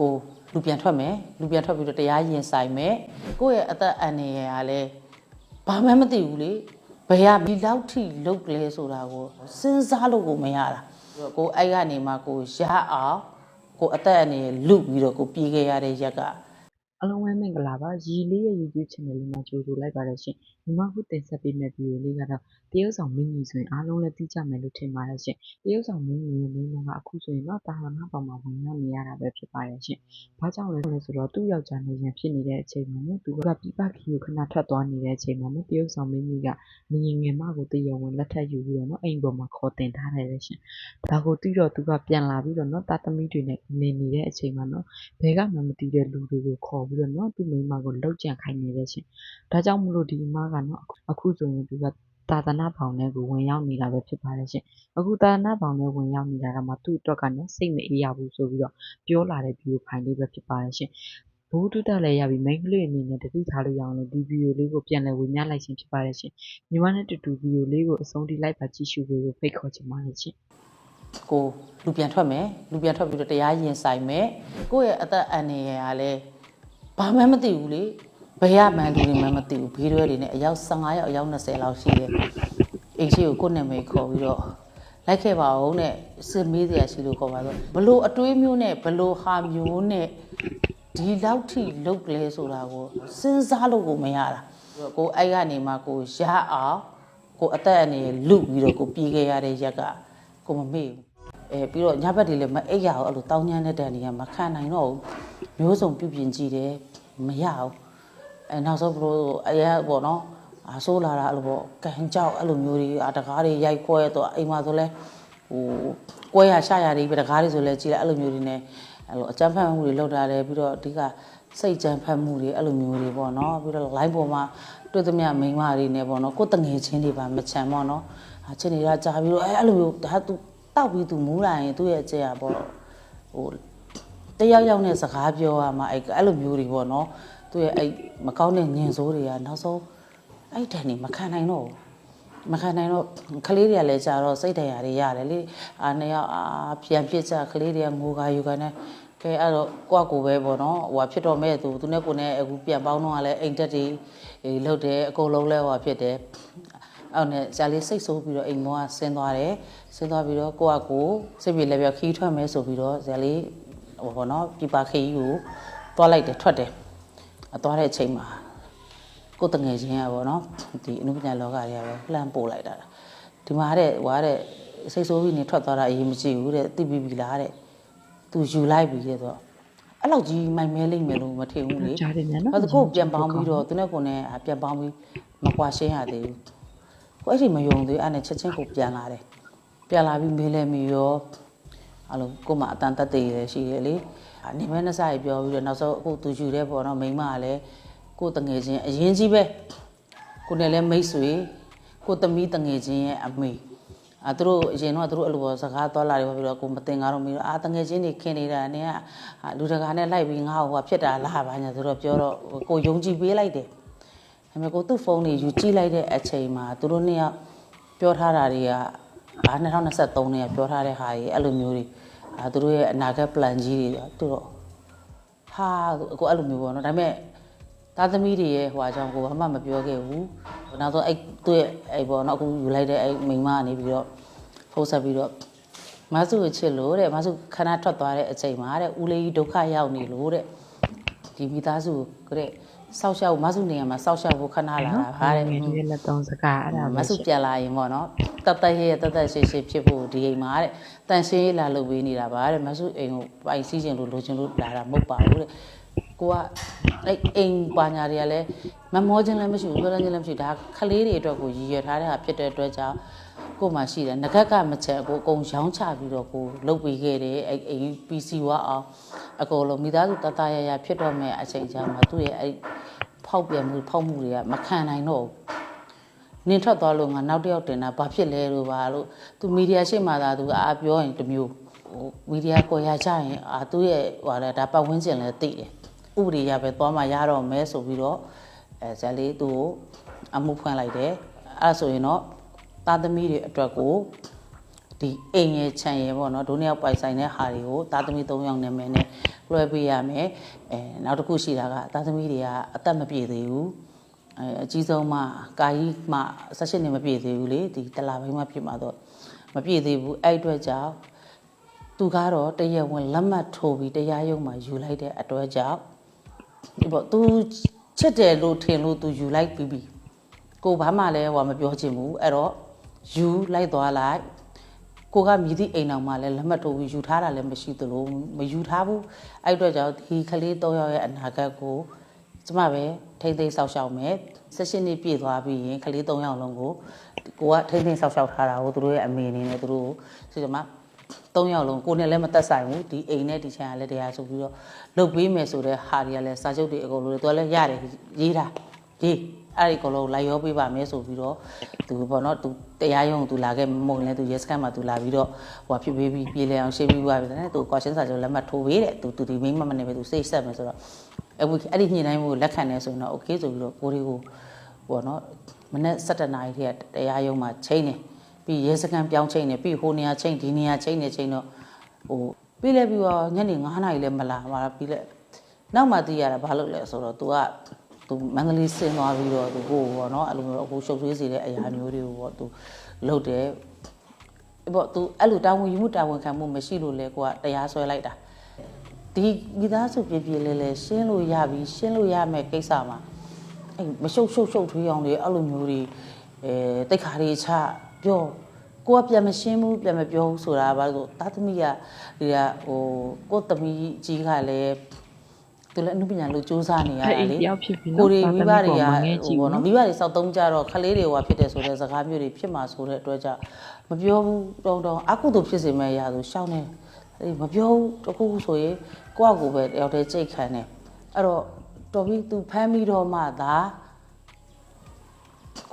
ကိုလူပြန်ထွက်မယ်လူပြန်ထွက်ပြီးတော့တရားရင်ဆိုင်မယ်ကိုယ့်ရဲ့အသက်အန္တရာယ်ကလည်းဘာမှမသိဘူးလေဘယ်ကဒီလောက်ထိလုတ်လဲဆိုတာကိုစဉ်းစားလို့ကိုမရတာကိုအဲ့ကနေမှကိုရအောင်ကိုအသက်အန္တရာယ်လုပြီးတော့ကိုပြေးခဲ့ရတဲ့ရက်က အလုံးဝမင်္ဂလာပါရီလေးရဲ့ YouTube channel လေးမှာကြိုဆိုလိုက်ပါရရှင်ညီမခုတင်ဆက်ပေးမယ့်ဗီဒီယိုလေးကတော့တရုတ်ဆောင်မင်းကြီးဆိုရင်အားလုံးလည်းသိကြမယ်လို့ထင်ပါတယ်ရှင်တရုတ်ဆောင်မင်းကြီးရဲ့မင်းကအခုဆိုရင်တော့တာဟာနာပေါ်မှာဝင်ရောက်နေရတာပဲဖြစ်ပါတယ်ရှင်ဘာကြောင့်လဲဆိုတော့သူ့ယောက်ျားနေရင်ဖြစ်နေတဲ့အချိန်မှာမျိုးသူကပြပခီကိုခဏထွက်သွားနေတဲ့အချိန်မှာမျိုးတရုတ်ဆောင်မင်းကြီးကမင်းငယ်မကိုတရုံဝင်လက်ထပ်ယူပြီးတော့နော်အိမ်ပေါ်မှာခေါ်တင်ထားတယ်လေရှင်ဒါကိုသိတော့သူကပြန်လာပြီးတော့နော်တာသမီတွေနဲ့နေနေတဲ့အချိန်မှာနော်ဘဲကမှမတည်တဲ့လူတွေကိုခေါ်ပြီးတော့နော်သူ့မိမကိုလှုပ်ကြံခိုင်းနေတယ်ရှင်။ဒါကြောင့်မလို့ဒီအမကနော်အခုဆိုရင်သူကသာသနာဘောင်ထဲကိုဝင်ရောက်နေတာပဲဖြစ်ပါတယ်ရှင်။အခုသာသနာဘောင်ထဲဝင်ရောက်နေတာကမှသူ့အတွက်ကနေစိတ်မအေးရဘူးဆိုပြီးတော့ပြောလာတဲ့ဗီဒီယိုဖိုင်လေးပဲဖြစ်ပါတယ်ရှင်။ဘူးတုတလည်းရပြီမိန်းကလေးအနေနဲ့တတိထားလို့ရအောင်လို့ဒီဗီဒီယိုလေးကိုပြန်လည်ဝင်များလိုက်ခြင်းဖြစ်ပါတယ်ရှင်။ညီမနဲ့တူတူဗီဒီယိုလေးကိုအဆုံးထိလိုက်ပါကြည့်ရှုဖို့ဖိတ်ခေါ်ချင်ပါတယ်ရှင်။ကိုလူပြန်ထွက်မယ်လူပြန်ထွက်ပြီးတော့တရားရင်ဆိုင်မယ်ကိုယ့်ရဲ့အသက်အန္တရာယ်ကလည်း ဘာမှမသိဘူးလေဘယ်ရမှန်းလူတွေမှမသိဘူးဘေးရွယ်တွေနဲ့အယောက်15ယောက်အယောက်20လောက်ရှိတယ်အိမ်ရှိကိုကိုယ့်နာမည်ခေါ်ပြီးတော့လိုက်ခဲ့ပါဦးနဲ့စစ်မေးစရာရှိလို့ခေါ်ပါတော့ဘလို့အတွေးမျိုးနဲ့ဘလို့ဟာမျိုးနဲ့ဒီလောက်ထိလုတ်လဲဆိုတာကိုစဉ်းစားလို့ကိုမရတာကိုအဲ့ကနေမှကိုရအောင်ကိုအသက်အန္တရာယ်လုပြီးတော့ကိုပြေးခဲ့ရတဲ့ရက်ကကိုမမေ့ဘူး အဲပြီးတော့ညဘက်တွေလည်းမအိပ်ရအောင်အဲ့လိုတောင်းညမ်းတဲ့တန်တွေကမခံနိုင်တော့ဘူးမျိုးစုံပြုပြင်ကြည့်တယ်မရဘူးအဲနောက်ဆုံးဘလို့အရာပေါ့နော်အဆိုးလာတာအဲ့လိုပေါ့ကန်ကြောက်အဲ့လိုမျိုးတွေအတကားတွေရိုက်ခွဲတော့အိမ်မှာဆိုလဲဟိုကွဲရရှာရတွေပဲတကားတွေဆိုလဲကြည့်လိုက်အဲ့လိုမျိုးတွေ ਨੇ အဲ့လိုအကြမ်းဖက်မှုတွေလုပ်တာတယ်ပြီးတော့အဓိကစိတ်ကြမ်းဖက်မှုတွေအဲ့လိုမျိုးတွေပေါ့နော်ပြီးတော့ line ပေါ်မှာတွေ့သမျှမိန်းမတွေ ਨੇ ပေါ့နော်ကိုယ်တငယ်ချင်းတွေပါမချမ်းပေါ့နော်အချင်းတွေကကြာပြီးတော့အဲအဲ့လိုမျိုးဒါသူ တောက်ပြီးသူမူးလာရင်သူ့ရဲ့အကျက်อ่ะပေါ့ဟိုတယောက်ယောက်နဲ့စကားပြောရမှာအဲ့အဲ့လိုမျိုးတွေပေါ့နော်သူ့ရဲ့အဲ့မကောင်းတဲ့ညင်ဆိုးတွေကနောက်ဆုံးအဲ့တန်နေမခံနိုင်တော့ဘူးမခံနိုင်တော့ကလေးတွေကလည်းကြာတော့စိတ်တရားတွေရတယ်လေအာနှစ်ယောက်အာပြန်ဖြစ်ကြကလေးတွေကငိုကာယူကနဲ့ကဲအဲ့တော့ကိုယ့်ကိုယ်ပဲပေါ့နော်ဟိုဖြစ်တော့မဲ့သူသူနဲ့ကိုယ်နဲ့အခုပြန်ပေါင်းတော့လည်းအိမ်တက်တွေလှုပ်တယ်အကုန်လုံးလဲဟိုဖြစ်တယ် အဲ့နဲ့ဇာလေးစိတ်ဆိုးပြီးတော့အိမ်မောကဆင်းသွားတယ်ဆင်းသွားပြီးတော့ကိုယ့်အကိုစိတ်ပြေလည်းပြခီးထွက်မယ်ဆိုပြီးတော့ဇာလေးဟိုပေါ့နော်ပြပါခီးကိုသွားလိုက်တယ်ထွက်တယ်အသွားတဲ့အချိန်မှာကိုယ်တငယ်ချင်းอ่ะဗောနော်ဒီအနုပညာလောကတွေကပဲလှမ်းပို့လိုက်တာဒီမှာတဲ့ဟွာတဲ့စိတ်ဆိုးပြီးနေထွက်သွားတာအရေးမကြည့်ဘူးတဲ့သိပြီးပြီလားတဲ့သူယူလိုက်ပြီတဲ့ဆိုတော့အဲ့လောက်ကြီးမိုင်မဲလိမ့်မယ်လို့မထင်ဘူးလေကြားတယ်မြန်နော်အဲ့ဒါကိုပြန်ပေါင်းပြီးတော့သူနဲ့ကိုယ်နဲ့ပြန်ပေါင်းပြီးမကွာရှင်းရသေးဘူး ကိုအဲ့ဒီမယုံသေးအဲ့နဲ့ချက်ချင်းကိုပြန်လာတယ်ပြန်လာပြီးမေးလဲမိရောအဲ့လိုကိုမအတန်တက်သေးရရှိတယ်လေအနေမဲနှစ်စားရပြောပြီးတော့နောက်ဆုံးအခုသူယူတဲ့ပေါ့နော်မိန်းမကလည်းကိုယ်တငယ်ချင်းအရင်ကြီးပဲကိုနဲ့လည်းမိတ်ဆွေကိုသမီးတငယ်ချင်းရဲ့အမေအာသူတို့အရင်တော့သူတို့အဲ့လိုပေါ့စကားသွားလာတယ်ပြီးတော့ကိုမတင်ကားတော့မီးတော့အာတငယ်ချင်းတွေခင်နေတာနဲ့ကလူတကာနဲ့လိုက်ပြီးငါ့ဟိုကဖြစ်တာလားဘာညာဆိုတော့ပြောတော့ကိုယုံကြည်ပေးလိုက်တယ် ဒါပေမဲ့ကိုသူ့ဖုန်းတွေယူကြည့်လိုက်တဲ့အချိန်မှာသူတို့နှစ်ယောက်ပြောထားတာတွေကအာ2023နဲ့ပြောထားတဲ့ဟာတွေအဲ့လိုမျိုးတွေအာသူတို့ရဲ့အနာဂတ် plan ကြီးတွေသူတို့ဟာကိုအဲ့လိုမျိုးပေါ့နော်ဒါပေမဲ့သားသမီးတွေရဲ့ဟိုအကြောင်းကိုဘာမှမပြောခဲ့ဘူးနောက်ဆုံးအဲ့သူ့ရဲ့အဲ့ပေါ့နော်အခုယူလိုက်တဲ့အဲ့မိန်းမကနေပြီးတော့ဖုန်းဆက်ပြီးတော့မဆုကိုချစ်လို့တဲ့မဆုခဏထွက်သွားတဲ့အချိန်မှာတဲ့ဦးလေးကြီးဒုက္ခရောက်နေလို့တဲ့ဒီမိသားစုကိုတဲ့ စောက်ရှောက်မဆုနေရာမှာစောက်ရှောက်ဖို့ခဏလာတာဗါတဲ့ငယ်လေးလက်သုံးစကားအဲ့ဒါမပဲဆုပြန်လာရင်ပေါ့နော်တတ်တတ်ရဲ့တတ်တတ်ရှင်းရှင်းဖြစ်ဖို့ဒီအိမ်မှာတဲ့တန်ရှင်းရေးလာလုပ်ပေးနေတာပါတဲ့မဆုအိမ်ကိုပိုင်စည်းခြင်းလို့လိုချင်လို့လာတာမဟုတ်ပါဘူးတဲ့ကိုကအဲ့အိမ်ပါညာတွေကလည်းမမောခြင်းလည်းမရှိဘူးပြောခြင်းလည်းမရှိဘူးဒါခလေးတွေအတွက်ကိုရည်ရွယ်ထားတဲ့ဟာဖြစ်တဲ့အတွက်ကြောင့် ကို့မှာရှိတယ်ငကက်ကမချက်ကိုအကုန်ရောင်းချပြီးတော့ကိုလုတ်ပေးခဲ့တယ်အဲ့အိမ် PC ဝအောင်အကုန်လုံးမိသားစုတတရရဖြစ်တော့မဲ့အချိန်ကြောင့်မှာသူ့ရဲ့အဲ့ဖောက်ပြန်မှုဖောက်မှုတွေကမခံနိုင်တော့ဘူးနင်ထွက်သွားလို့ငါနောက်တစ်ယောက်တင်တာဘာဖြစ်လဲလို့ပါလို့သူမီဒီယာရှေ့မှာသာသူအာပြောရင်တစ်မျိုးဟိုမီဒီယာကိုရကြရင်အာသူ့ရဲ့ဟိုလဲဒါပတ်ဝန်းကျင်လည်းသိတယ်ဥပဒေရပဲသွားမှရတော့မဲဆိုပြီးတော့အဲဇာလေးသူ့ကိုအမှုဖွင့်လိုက်တယ်အဲ့ဒါဆိုရင်တော့ သားသမီးတွေအတွက်ကိုဒီအိမ်ရဲ့ခြံရဲ့ပေါ့နော်ဒုနှစ်ယောက်ပိုင်ဆိုင်တဲ့ဟာတွေကိုသားသမီး၃ယောက်နာမည်နဲ့လွှဲပေးရမယ်အဲနောက်တစ်ခုရှိတာကသားသမီးတွေကအသက်မပြည့်သေးဘူးအဲအကြီးဆုံးမှကာကြီးမှ၁၈နှစ်မပြည့်သေးဘူးလေဒီတလာပိုင်းမှဖြစ်မှာတော့မပြည့်သေးဘူးအဲ့အတွက်ကြောင့်သူကတော့တရက်ဝင်လက်မှတ်ထိုးပြီးတရားရုံးမှာယူလိုက်တဲ့အတွက်ကြောင့်ဒီပေါ့ तू ချစ်တယ်လို့ထင်လို့ तू ယူလိုက်ပြီးပြီကိုဘာမှလည်းဟိုမပြောချင်ဘူးအဲ့တော့ ယူလိုက်သွားလိုက်ကိုကမြည်သည့်အိမ်အောင်မှလည်းလက်မှတ်ထိုးပြီးယူထားတာလည်းမရှိသလိုမယူထားဘူးအဲ့အတွက်ကြောင့်ဒီကလေး၃ယောက်ရဲ့အနာဂတ်ကိုကျမပဲထိမ့်သိမ်းဆောက်ရှောက်မယ်၁၈နှစ်ပြည့်သွားပြီးရင်ကလေး၃ယောက်လုံးကိုကိုကထိမ့်သိမ်းဆောက်ရှောက်ထားတာကိုသူတို့ရဲ့အမေအနေနဲ့သူတို့ကိုဆိုကြမှာ၃ယောက်လုံးကိုနဲ့လည်းမသက်ဆိုင်ဘူးဒီအိမ်နဲ့ဒီချမ်းကလည်းတရားဆိုပြီးတော့လုတ်ပေးမယ်ဆိုတဲ့ဟာတွေကလည်းစာချုပ်တွေအကုန်လုံးတွေသူကလည်းရတယ်ရေးတာရေး အဲ့ဒီအကုန်လုံးလိုက်ရောပေးပါမယ်ဆိုပြီးတော့သူပေါ့နော်သူတရားရုံးသူလာခဲ့မဟုတ်လည်းသူရဲစခန်းမှာသူလာပြီးတော့ဟိုဖြစ်ပေးပြီးပြေလည်အောင်ရှင်းပြီးသွားပြီတဲ့သူကွာရှင်းစာချုပ်လက်မှတ်ထိုးပေးတဲ့သူသူဒီမိမမနေပဲသူစိတ်ဆက်မယ်ဆိုတော့အခုအဲ့ဒီညှိနှိုင်းမှုကိုလက်ခံနေဆိုရင်တော့ okay ဆိုပြီးတော့ကိုလေးကိုပေါ့နော်မနေ့7နာရီထဲကတရားရုံးမှာချိန်နေပြီးရဲစခန်းပြောင်းချိန်နေပြီးဟိုနေရာချိန်ဒီနေရာချိန်နေချိန်တော့ဟိုပြီးလဲပြီးတော့ညနေ9နာရီလဲမလာပါဘူးပြီးလဲနောက်မှသိရတာဘာလို့လဲဆိုတော့ तू က သူမန္တလေးဆင်းသွားပြီးတော့သူကိုပေါ့နော်အဲ့လိုမျိုးအခုရှုပ်ထွေးစေတဲ့အရာမျိုးတွေကိုပေါ့သူလှုပ်တယ်ပေါ့သူအဲ့လိုတာဝန်ယူမှုတာဝန်ခံမှုမရှိလို့လေကိုကတရားဆွဲလိုက်တာဒီမိသားစုပြပြလဲလဲရှင်းလို့ရပြီရှင်းလို့ရမယ်ကိစ္စမှာအဲ့မရှုပ်ရှုပ်ရှုပ်ထွေးအောင်တွေအဲ့လိုမျိုးတွေအဲတိတ်ခါတွေချပြောကိုကပြန်မရှင်းဘူးပြန်မပြောဘူးဆိုတာဘာလို့တာသမီးကဒီကဟိုကိုသမီးကြီးကလည်း သူလည်းအမှုပညာလို့စူးစမ်းနေရအဲ့တာအိမ်လေတယောက်ဖြစ်ပြီးကိုရီမိဘတွေကငဲကြည့်ဟိုဘူးနော်နော်မိဘတွေစောက်သုံးကြတော့ခလေးတွေဟိုဖြစ်တယ်ဆိုတဲ့စကားမျိုးတွေဖြစ်မှာဆိုတဲ့အတွက်ကြောင့်မပြောဘူးတုံတုံအကုသို့ဖြစ်စေမဲ့ရာဆိုရှောင်းနေအဲ့မပြောဘူးတခုခုဆိုရင်ကိုယ့်အကိုပဲတယောက်တည်းကြိတ်ခံတယ်အဲ့တော့တော်ပြီသူဖမ်းပြီးတော့မှသာ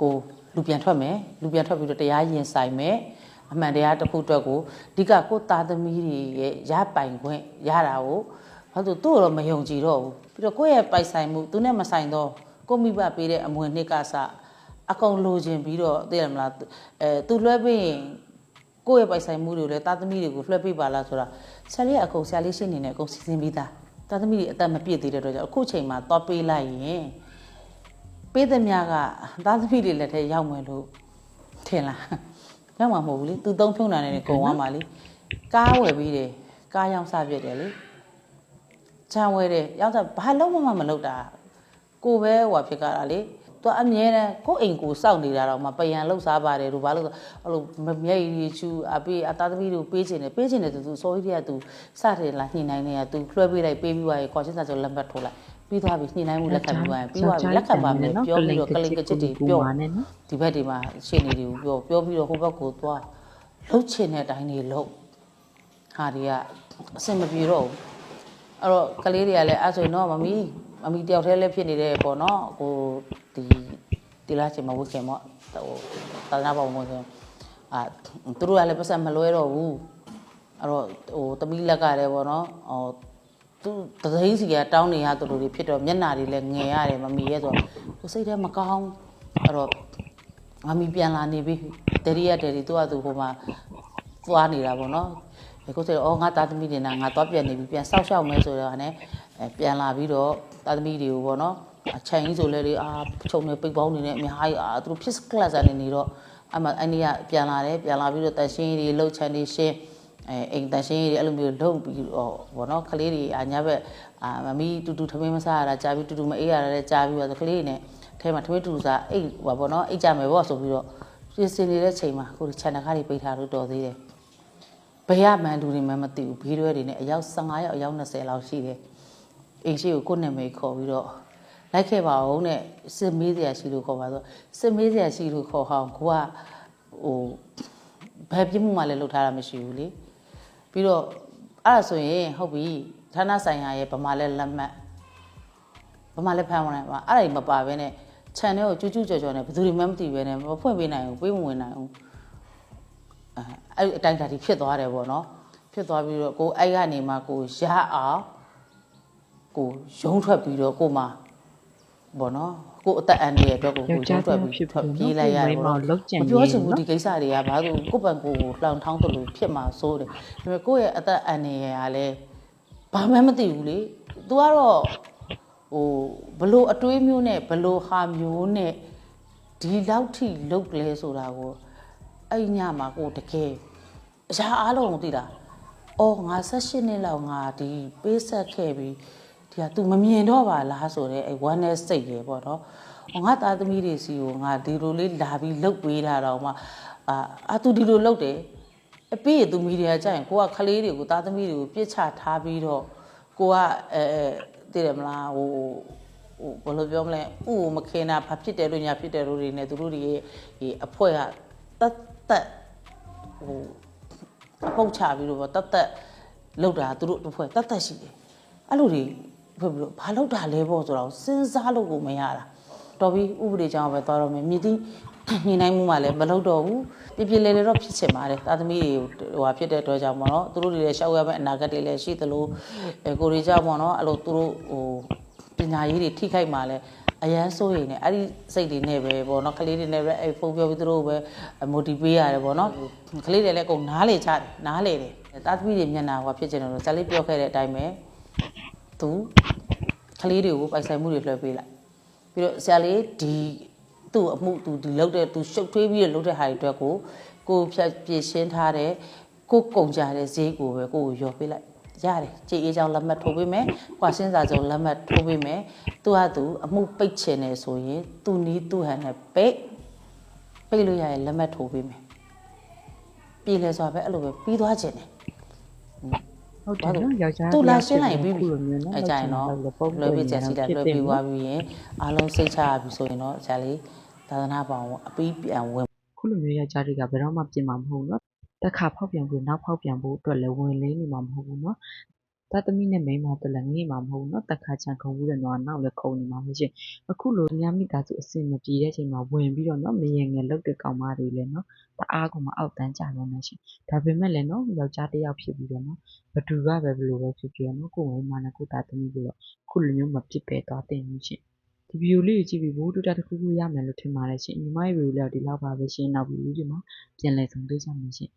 ကိုလူပြန်ထွက်မယ်လူပြန်ထွက်ပြီးတော့တရားရင်ဆိုင်မယ်အမှန်တရားတစ်ခုအတွက်ကိုအဓိကကိုယ့်သားသမီးတွေရဲ့ရပိုင်ခွင့်ရတာကို ဘာလို့သူ့ကိုတော့မယုံကြည်တော့ဘူးပြီးတော့ကိုယ့်ရဲ့ပိုင်ဆိုင်မှုသူနဲ့မဆိုင်တော့ကိုယ့်မိဘပေးတဲ့အမွေနှစ်ကစအကုန်လိုချင်ပြီးတော့သိရမလားအဲသူလွှဲပေးရင်ကိုယ့်ရဲ့ပိုင်ဆိုင်မှုတွေကိုလည်းသားသမီးတွေကိုလွှဲပေးပါလားဆိုတာဆရာလေးကအကုန်ဆရာလေးရှင်းနေတယ်အကုန်စီစဉ်ပြီးသားသားသမီးတွေအသက်မပြည့်သေးတဲ့အတွက်ကြောင့်အခုချိန်မှာသွားပေးလိုက်ရင်ပေးသမျှကသားသမီးတွေလက်ထဲရောက်မယ်လို့ထင်လားရောက်မှာမဟုတ်ဘူးလေသူသုံးဖြုံတာနဲ့နေကုန်သွားမှာလေကားဝယ်ပြီးတယ်ကားရောင်းစားပြစ်တယ်လေ ချမ်းဝဲတယ်ရောက်တော့ဘာလုံးမမလုပ်တာကိုပဲဟိုဖြစ်ကြတာလေသူအမြဲတမ်းကိုယ့်အိမ်ကိုစောင့်နေတာတော့မပယံလှုပ်စားပါတယ်လို့ဘာလို့အဲ့လိုမျက်ရည်ချူအပေးအသားသမီးတို့ပေးချင်တယ်ပေးချင်တယ်သူစောကြီးတည်းကသူစတယ်လားညှိနှိုင်းနေတာသူလွှဲပေးလိုက်ပေးပြီးသွားရင်ခေါ်ချင်းစာချုပ်လက်မှတ်ထိုးလိုက်ပြီးသွားပြီညှိနှိုင်းမှုလက်ခံပြီးသွားရင်ပြီးသွားပြီလက်ခံပါမယ်ပြောပြီးတော့ကလိန်ကချစ်တွေပြောနဲ့နော်ဒီဘက်ဒီမှာရှင်းနေတွေကိုပြောပြောပြီးတော့ဟိုဘက်ကိုသွားလှုပ်ချင်တဲ့အတိုင်းတွေလှုပ်ဟာတွေကအဆင်မပြေတော့ဘူး အဲ့တော့ကလေးတွေကလည်းအဲ့ဆိုရင်တော့မမီမမီတယောက်တည်းလည်းဖြစ်နေတယ်ပေါ့နော်ကိုဒီဒီလားချင်မဝတ်ခင်ပေါ့ဟိုသာသနာ့ဘောင်ဝင်ခင်အာသူတို့ကလည်းပတ်စံမလွဲတော့ဘူးအဲ့တော့ဟိုတမီးလက်ကလည်းပေါ့နော်ဟိုသူတသိန်းစီကတောင်းနေရသူတို့တွေဖြစ်တော့မျက်နာတွေလည်းငယ်ရတယ်မမီရဲ့ဆိုတော့ကိုစိတ်ထဲမကောင်းအဲ့တော့ငါမီပြန်လာနေပြီဒရီရဒရီသူကသူဟိုမှာသွားနေတာပေါ့နော် အခုဆိုတော့ငါသားသမီးတွေနဲ့ငါသွားပြန်နေပြီပြန်ဆောက်ရှောက်မယ်ဆိုတော့ ਨੇ ပြန်လာပြီးတော့သားသမီးတွေကိုပေါ့နော်အချိန်ကြီးဆိုလဲလေအာခြုံနေပိတ်ပေါင်းနေနေအများကြီးအာသူတို့ fix class အနေနေတော့အမအဲ့ဒီကပြန်လာတယ်ပြန်လာပြီးတော့တန်ရှင်းတွေလှုပ်ချန်တွေရှင်းအဲအိမ်တန်ရှင်းတွေအဲ့လိုမျိုးလှုပ်ပြီးတော့ဘောနော်ကလေးတွေအညာဘက်အာမမီတူတူထမင်းမစားရတာကြာပြီးတူတူမအေးရတာလည်းကြာပြီးတော့ကလေးတွေနဲ့ထဲမှာထမင်းတူတူစားအိတ်ဟောဘောနော်အိတ်ကြမယ်ပေါ့ဆိုပြီးတော့ပြင်ဆင်နေတဲ့ချိန်မှာကိုခြံတကားတွေပိတ်ထားလို့တော်သေးတယ် ဘယ်ရမှန်လူတွေမှမသိဘူးဘေးရွဲတွေနဲ့အယောက်15ယောက်အယောက်20လောက်ရှိတယ်အိမ်ရှိကိုကိုယ့်နာမည်ခေါ်ပြီးတော့လိုက်ခဲ့ပါအောင်နဲ့စစ်မေးစရာရှိလို့ခေါ်ပါဆိုစစ်မေးစရာရှိလို့ခေါ်ဟောင်းကိုကဟိုဘယ်ပြစ်မှုမှလည်းလုပ်ထားတာမရှိဘူးလေပြီးတော့အဲ့ဒါဆိုရင်ဟုတ်ပြီဌာနဆိုင်ရာရဲ့ဗမာလက်လက်မှတ်ဗမာလက်ဖမ်းဝင်ပါအဲ့ဒါကြီးမပါဘဲနဲ့ channel ကိုကျူးကျူးကြော်ကြော်နဲ့ဘယ်သူတွေမှမသိဘဲနဲ့မဖွင့်ပေးနိုင်ဘူးပေးမဝင်နိုင်ဘူး အဲအဲ့ဒီအတိုင်းဓာတ်ကြီးဖြစ်သွားတယ်ပေါ့နော်ဖြစ်သွားပြီးတော့ကိုအဲ့ကနေမှကိုရအောင်ကိုရုံးထွက်ပြီးတော့ကိုမှဘောနော်ကိုယ်အသက်အန္တရာယ်အတွက်ကိုကိုယောက်ျားရုံးထွက်တစ်ယောက်ပြီးဖြစ်ထွက်ပြီးပြေးလိုက်ရတယ်နော်ဘောကိုယ်မိန်းမလောက်ကြံမပြောချင်နေဘူးနော်ဒီကိစ္စတွေကဘာလို့ကိုယ့်ဘန်ကိုယ်ကိုလှောင်ထောင်းတယ်လို့ဖြစ်မှာစိုးတယ်ဒါပေမဲ့ကိုယ့်ရဲ့အသက်အန္တရာယ်ကလည်းဘာမှမသိဘူးလေ तू ကတော့ဟိုဘလို့အတွေးမျိုးနဲ့ဘလို့ဟာမျိုးနဲ့ဒီလောက်ထိလုတ်လဲဆိုတာကို အဲ့ညမှာကိုတကယ်အရာအားလုံးကိုသိတာအော်ငါ16နှစ်လောက်ငါဒီပေးဆက်ခဲ့ပြီးဒီဟာ तू မမြင်တော့ပါလားဆိုတော့အဲ့ one night စိတ်ရယ်ပေါ့နော်ငါသားသမီးတွေစီကိုငါဒီလိုလေးလာပြီးလှုပ်ပေးတာတော့မှအာအာ तू ဒီလိုလှုပ်တယ်အပြည့်သူမီဒီယာကြရင်ကိုကခလေးတွေကိုသားသမီးတွေကိုပြစ်ချထားပြီးတော့ကိုကအဲသိတယ်မလားဟိုဟိုဘယ်လိုပြောမလဲဥကိုမခင်တာဘာဖြစ်တယ်လို့ညာဖြစ်တယ်လို့တွေနဲ့သူတို့တွေရဲ့အဖွဲက တတ်တတ်ဟိုအပုတ်ချပြီးတော့ဗောတတ်တက်လောက်တာသူတို့တစ်ဖွဲ့တတ်တက်ရှိတယ်အဲ့လိုတွေဖြစ်ပြီးတော့ဘာလောက်တာလဲပေါ့ဆိုတော့စဉ်းစားလို့ကိုမရတာတော်ပြီဥပဒေကြောင့်ပဲသွားတော့မယ်မြည်သည့်ညှိနှိုင်းမှုမှလည်းမလုပ်တော့ဘူးပြပြလေလေတော့ဖြစ်ချင်ပါတယ်သားသမီးတွေဟိုဟာဖြစ်တဲ့အတွက်ကြောင့်ပေါ့နော်သူတို့တွေလည်းရှောက်ရမယ့်အနာဂတ်တွေလည်းရှိသလိုအဲကိုရီကြောင့်ပေါ့နော်အဲ့လိုသူတို့ဟိုပညာရေးတွေထိခိုက်မှလည်း အရန်စိုးရိမ်နေအဲ့ဒီစိတ်တွေနဲ့ပဲပေါ့နော်ကလေးတွေနဲ့ပဲအဲ့ဖုန်းပြောပြီးသူတို့ပဲ motivate ရတယ်ပေါ့နော်ကလေးတွေလည်းအကုန်နားလေချတယ်နားလေတယ်တာသမီတွေမျက်နှာဟောဖြစ်ချင်တယ်လို့ဇာလေးပြောခဲ့တဲ့အတိုင်းပဲသူကလေးတွေကိုပိုက်ဆိုင်မှုတွေလွှဲပေးလိုက်ပြီးတော့ဆရာလေးဒီသူ့အမှုသူဒီလောက်တဲ့သူရှုပ်ထွေးပြီးတော့လုပ်တဲ့ဟာတွေအတွက်ကိုကိုဖြတ်ပြရှင်းထားတဲ့ကိုကုန်ကြတဲ့ဈေးကိုပဲကိုကိုရော်ပေးလိုက် ရတယ်ကြည်အေးကြောင်လက်မှတ်ထိုးပေးမယ်။ကွာရှင်းစာကြောင်လက်မှတ်ထိုးပေးမယ်။သူကသူအမှုပိတ်ချင်တယ်ဆိုရင်သူနီးသူ့ဟန်နဲ့ပိတ်ပိတ်လို့ရရင်လက်မှတ်ထိုးပေးမယ်။ပြည်လဲဆိုတာပဲအဲ့လိုပဲပြီးသွားခြင်းတယ်ဟုတ်တယ်နော်ယောက်ျားသူလာရှင်းလိုက်ပြီးပြီခုလိုမျိုးနော်အဲကြရင်တော့ပုံလွယ်ပြီးချက်စီတာလွယ်ပြီးသွားပြီးရင်အားလုံးစိတ်ချရပြီဆိုရင်တော့ဆရာလေးသာသနာပေါင်းအပီးပြန်ဝင်ခုလိုမျိုးယောက်ျားတွေကဘယ်တော့မှပြင်မှာမဟုတ်ဘူးနော် တစ်ခါဖောက်ပြန်ပြီးနောက်ဖောက်ပြန်ဖို့အတွက်လည်းဝင်လေးနေမှာမဟုတ်ဘူးနော်တသမီနဲ့မိန်းမတို့လည်းငေ့မှာမဟုတ်ဘူးနော်တစ်ခါချန်ခုံဘူးတဲ့တော့နောက်လည်းခုံနေမှာမဟုတ်ရှင်အခုလိုညမိသားစုအစင်မပြေတဲ့အချိန်မှာဝင်ပြီးတော့နော်မရင်ငယ်လောက်တဲ့ကောင်မတွေလည်းနော်တအားကောင်မအောက်တန်းကြလို့နေရှင်ဒါပေမဲ့လည်းနော်ယောက်ျားတစ်ယောက်ဖြစ်ပြီးတော့နော်ဘသူကပဲဘယ်လိုပဲဖြစ်ဖြစ်နော်ကိုယ်မိန်းမနဲ့ကိုယ်သားသမီးကိုတော့ခုလိုမျိုးမဖြစ်ပဲသွားတင်လို့ရှင်ဒီဗီဒီယိုလေးကိုကြည့်ပြီးဘူးတူတာတစ်ခုခုရမယ်လို့ထင်ပါတယ်ရှင်ညီမရဲ့ဗီဒီယိုလေးတော့ဒီလောက်ပါပဲရှင်နောက်ဗီဒီယိုဒီမှာပြန်လည်ဆုံတွေ့ကြမယ်ရှင်